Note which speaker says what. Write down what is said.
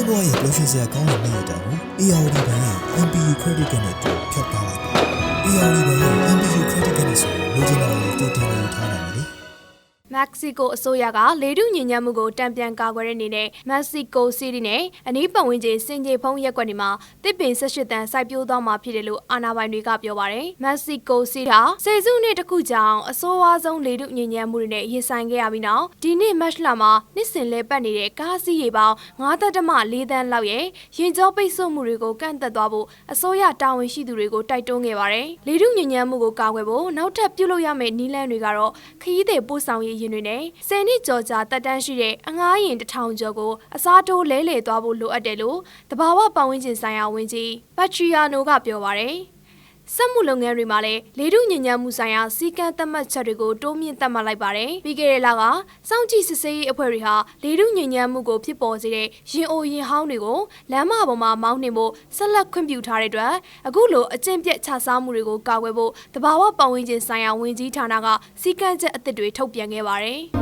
Speaker 1: ရဲ့ပျော်ရွှင်စရာကောင်းတဲ့နေ့ရက်တောင်ကို ARD ဘဏ်ရဲ့ MPU Credit Card နဲ့တူဖြတ်ထားလိုက်ပါ ARD ဘဏ်ရဲ့ MPU Credit Card နဲ့ဆိုလိုချင်တာကိုတူတင်နေထားနိုင်တယ်လေ
Speaker 2: မ က္ကဆီကိုအစိုးရကလေထုညဉ့်ညမ်းမှုကိုတံပြန်ကာကွယ်တဲ့အနေနဲ့မက္ကဆီကိုစီးတီးနဲ့အနီးပတ်ဝန်းကျင်စင်ကြေဖုံးရက်ကွက်တွေမှာတစ်ပင်၁၈တန်စိုက်ပျိုးသွားမှာဖြစ်တယ်လို့အာဏာပိုင်တွေကပြောပါတယ်။မက္ကဆီကိုစီးတာစေစုနှစ်တစ်ခုကြောင်အဆိုးဝါးဆုံးလေထုညဉ့်ညမ်းမှုတွေနဲ့ရင်ဆိုင်ခဲ့ရပြီးနောက်ဒီနှစ်မတ်လမှာနှစ်စဉ်လဲပတ်နေတဲ့ကားစီးရေပေါင်း9.4တန်းလောက်ရဲ့ရင်ကြောပိတ်ဆို့မှုတွေကိုကန့်သက်သွားဖို့အစိုးရတာဝန်ရှိသူတွေကိုတိုက်တွန်းခဲ့ပါတယ်။လေထုညဉ့်ညမ်းမှုကိုကာကွယ်ဖို့နောက်ထပ်ပြုလုပ်ရမယ့်နည်းလမ်းတွေကတော့ခရီးသည်ပို့ဆောင်ရေးယာဉ်တွေနဲ့ဆယ်နှစ်ကျော်ကြာတက်တန်းရှိတဲ့အငားရင်တစ်ထောင်ကျော်ကိုအစားထိုးလဲလှယ်သွားဖို့လိုအပ်တယ်လို့တဘာဝပတ်ဝန်းကျင်ဆိုင်ရာဝန်ကြီးပတ်ထရီယာနိုကပြောပါတယ်။ စက်မှုလုပ်ငန်းတွေမှာလည်းလေထုညဉ့်ညမ်းမှုဆိုင်ရာစီကံသတ်မှတ်ချက်တွေကိုတိုးမြင့်သတ်မှတ်လိုက်ပါတယ်။ပြီးခဲ့တဲ့လကစောင့်ကြည့်စစ်ဆေးရေးအဖွဲ့တွေဟာလေထုညဉ့်ညမ်းမှုကိုဖြစ်ပေါ်စေတဲ့ရင်အိုရင်ဟောင်းတွေကိုလမ်းမပေါ်မှာမောင်းနှင်ဖို့ဆက်လက်ခွင့်ပြုထားတဲ့အတွက်အခုလိုအကျင့်ပြတ်ခြစားမှုတွေကိုကာကွယ်ဖို့တဘာဝပတ်ဝန်းကျင်ဆိုင်ရာဝန်ကြီးဌာနကစီကံချက်အသစ်တွေထုတ်ပြန်ခဲ့ပါတယ်။